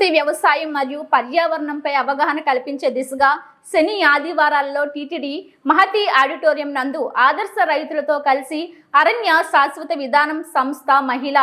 ప్రకృతి వ్యవసాయం మరియు పర్యావరణంపై అవగాహన కల్పించే దిశగా శని ఆదివారాల్లో టీటీడీ మహతి ఆడిటోరియం నందు ఆదర్శ రైతులతో కలిసి అరణ్య శాశ్వత విధానం సంస్థ మహిళ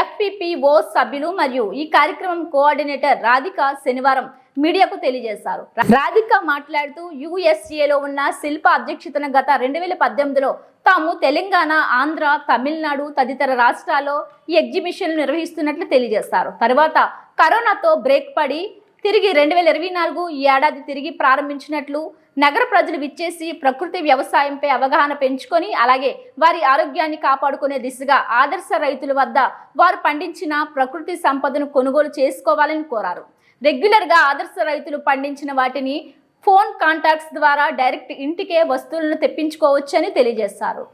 ఎఫ్పిపిఓ సభ్యులు మరియు ఈ కార్యక్రమం కోఆర్డినేటర్ రాధిక శనివారం మీడియాకు తెలియజేశారు. రాధిక మాట్లాడుతూ యుఎస్ఏలో ఉన్న శిల్ప అధ్యక్షతన గత రెండు వేల పద్దెనిమిదిలో తాము తెలంగాణ ఆంధ్ర తమిళనాడు తదితర రాష్ట్రాల్లో ఈ ఎగ్జిబిషన్లు నిర్వహిస్తున్నట్లు తెలియజేస్తారు. తర్వాత కరోనాతో బ్రేక్ పడి తిరిగి రెండు వేల ఇరవై నాలుగు ఈ ఏడాది తిరిగి ప్రారంభించినట్లు నగర ప్రజలు విచ్చేసి ప్రకృతి వ్యవసాయంపై అవగాహన పెంచుకొని అలాగే వారి ఆరోగ్యాన్ని కాపాడుకునే దిశగా ఆదర్శ రైతుల వద్ద వారు పండించిన ప్రకృతి సంపదను కొనుగోలు చేసుకోవాలని కోరారు. రెగ్యులర్గా ఆదర్శ రైతులు పండించిన వాటిని ఫోన్ కాంటాక్ట్స్ ద్వారా డైరెక్ట్ ఇంటికే వస్తువులను తెప్పించుకోవచ్చని తెలియజేశారు.